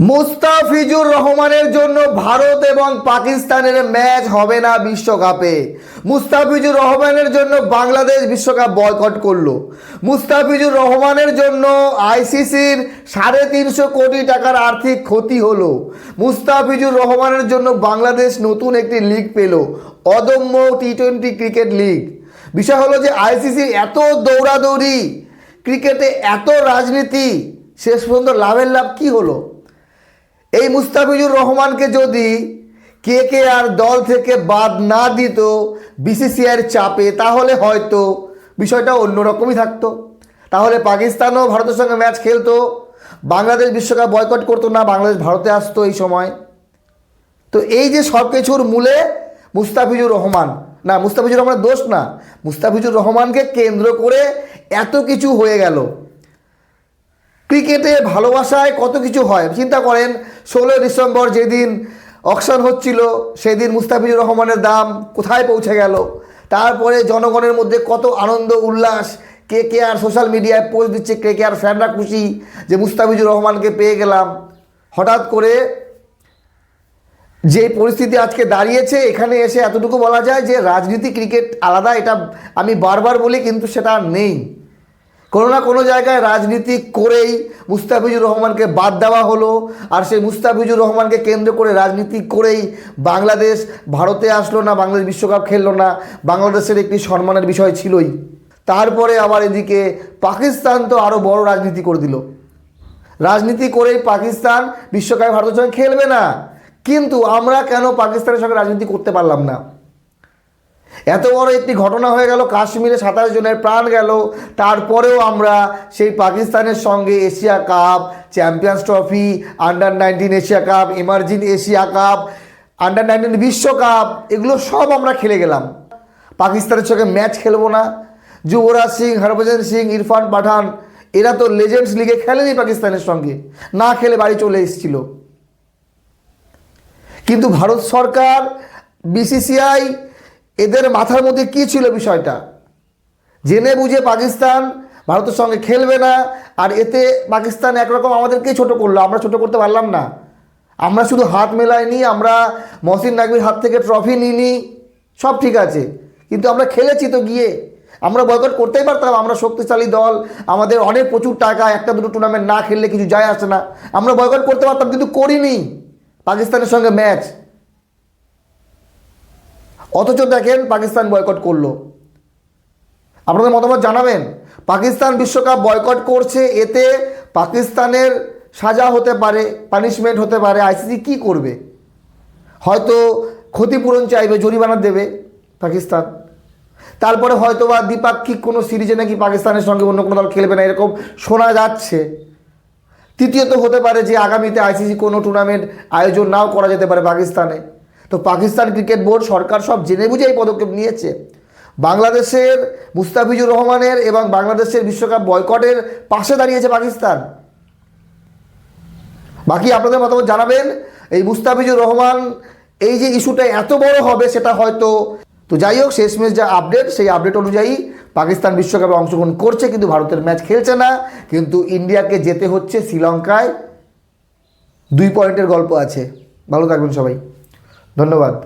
মুস্তাফিজুর রহমানের জন্য ভারত এবং পাকিস্তানের ম্যাচ হবে না বিশ্বকাপে। মুস্তাফিজুর রহমানের জন্য বাংলাদেশ বিশ্বকাপ বয়কট করল। মুস্তাফিজুর রহমানের জন্য আইসিসির সাড়ে তিনশো কোটি টাকার আর্থিক ক্ষতি হলো। মুস্তাফিজুর রহমানের জন্য বাংলাদেশ নতুন একটি লিগ পেল, অদম্য টি টোয়েন্টি ক্রিকেট লিগ। বিষয় হলো যে আইসিসির এত দৌড়াদৌড়ি, ক্রিকেটে এত রাজনীতি, শেষ পর্যন্ত লাভের লাভ কি হলো? এই মুস্তাফিজুর রহমানকে যদি কে কে আর দল থেকে বাদ না দিত বিসিসিআইয়ের চাপে, তাহলে হয়তো বিষয়টা অন্যরকমই থাকতো। তাহলে পাকিস্তানও ভারতের সঙ্গে ম্যাচ খেলতো, বাংলাদেশ বিশ্বকাপ বয়কট করতো না, বাংলাদেশ ভারতে আসতো এই সময়। তো এই যে সব কিছুর মূলে মুস্তাফিজুর রহমান, না, মুস্তাফিজুর রহমানের দোষ না, মুস্তাফিজুর রহমানকে কেন্দ্র করে এত কিছু হয়ে গেল। ক্রিকেটে ভালোবাসায় কত কিছু হয়? চিন্তা করেন, ষোলোই ডিসেম্বর যেদিন অকশন হচ্ছিল, সেদিন মুস্তাফিজুর রহমানের দাম কোথায় পৌঁছে গেল? তারপরে জনগণের মধ্যে কত আনন্দ, উল্লাস, কে কে আর সোশ্যাল মিডিয়ায় পোস্ট দিচ্ছে, কে কে আর ফ্যানরা খুশি যে মুস্তাফিজুর রহমানকে পেয়ে গেলাম? হঠাৎ করে যে পরিস্থিতি আজকে দাঁড়িয়েছে, এখানে এসে এতটুকু বলা যায় যে রাজনীতি, ক্রিকেট আলাদা, এটা আমি বারবার বলি, কিন্তু সেটা নেই। কোনো না কোনো জায়গায় রাজনীতি করেই মুস্তাফিজুর রহমানকে বাদ দেওয়া হলো, আর সেই মুস্তাফিজুর রহমানকে কেন্দ্র করে রাজনীতি করেই বাংলাদেশ ভারতে আসলো না, বাংলাদেশ বিশ্বকাপ খেললো না, বাংলাদেশের একটি সম্মানের বিষয় ছিলই। তারপরে আবার এদিকে পাকিস্তান তো আরও বড় রাজনীতি করে দিল। রাজনীতি করেই পাকিস্তান বিশ্বকাপে ভারতের সঙ্গে খেলবে না, কিন্তু আমরা কেন পাকিস্তানের সঙ্গে রাজনীতি করতে পারলাম না? এত বড় একটি ঘটনা হয়ে গেল, কাশ্মীরে সাতাশ জনের প্রাণ গেল। তারপরেও আমরা সেই পাকিস্তানের সঙ্গে Asia cup, champions trophy under nineteen Asia cup emerging Asia cup under nineteen বিশ্বকাপ এগুলো সব আমরা খেলে গেলাম। পাকিস্তানের সঙ্গে ম্যাচ খেলব না। যুবরাজ সিং, হরভজন সিং, ইরফান পাঠান, এরা তো লেজেন্ডস লিগে খেলেনি পাকিস্তানের সঙ্গে। না খেলে বাড়ি চলে এসেছিল। কিন্তু ভারত সরকার বিসিসিআই এদের মাথার মধ্যে কী ছিল বিষয়টা? জেনে বুঝে পাকিস্তান ভারতের সঙ্গে খেলবে না, আর এতে পাকিস্তান একরকম আমাদেরকেই ছোট করল। আমরা ছোট করতে পারলাম না। আমরা শুধু হাত মেলাইনি, আমরা মহসিন নাকবির হাত থেকে ট্রফি নিইনি, সব ঠিক আছে। কিন্তু আমরা খেলেছি তো গিয়ে। আমরা বয়কট করতেই পারতাম, আমরা শক্তিশালী দল, আমাদের অনেক প্রচুর টাকা, একটা দুটো টুর্নামেন্ট না খেললে কিছু যায় আসে না। আমরা বয়কট করতে পারতাম, কিন্তু করিনি। পাকিস্তানের সঙ্গে ম্যাচ অথচ দেখেন পাকিস্তান বয়কট করল। আপনাদের মতামত জানাবেন? পাকিস্তান বিশ্বকাপ বয়কট করছে, এতে পাকিস্তানের সাজা হতে পারে পানিশমেন্ট হতে পারে আইসিসি কি করবে? হয়তো ক্ষতিপূরণ চাইবে, জরিমানা দেবে পাকিস্তান। তারপরে হয়তো বা দ্বিপাক্ষিক কোনো সিরিজে নাকি পাকিস্তানের সঙ্গে অন্য কোনো দল খেলবে না, এরকম শোনা যাচ্ছে। তৃতীয়ত হতে পারে যে আগামীতে আইসিসি কোনো টুর্নামেন্ট আয়োজন নাও করা যেতে পারে পাকিস্তানে। তো পাকিস্তান ক্রিকেট বোর্ড সরকার সব জেনে বুঝে এই পদক্ষেপ নিয়েছে। বাংলাদেশের মুস্তাফিজুর রহমানের এবং বাংলাদেশের বিশ্বকাপ বয়কটের পাশে দাঁড়িয়েছে পাকিস্তান। বাকি আপনাদের মতামত জানাবেন? এই মুস্তাফিজুর রহমান, এই যে ইস্যুটা এত বড় হবে সেটা হয়তো তো যাই হোক, শেষমেশ যা আপডেট, সেই আপডেট অনুযায়ী পাকিস্তান বিশ্বকাপে অংশগ্রহণ করছে, কিন্তু ভারতের ম্যাচ খেলছে না। কিন্তু ইন্ডিয়াকে যেতে হচ্ছে শ্রীলঙ্কায়। দুই পয়েন্টের গল্প আছে। ভালো থাকবেন সবাই। ধন্যবাদ।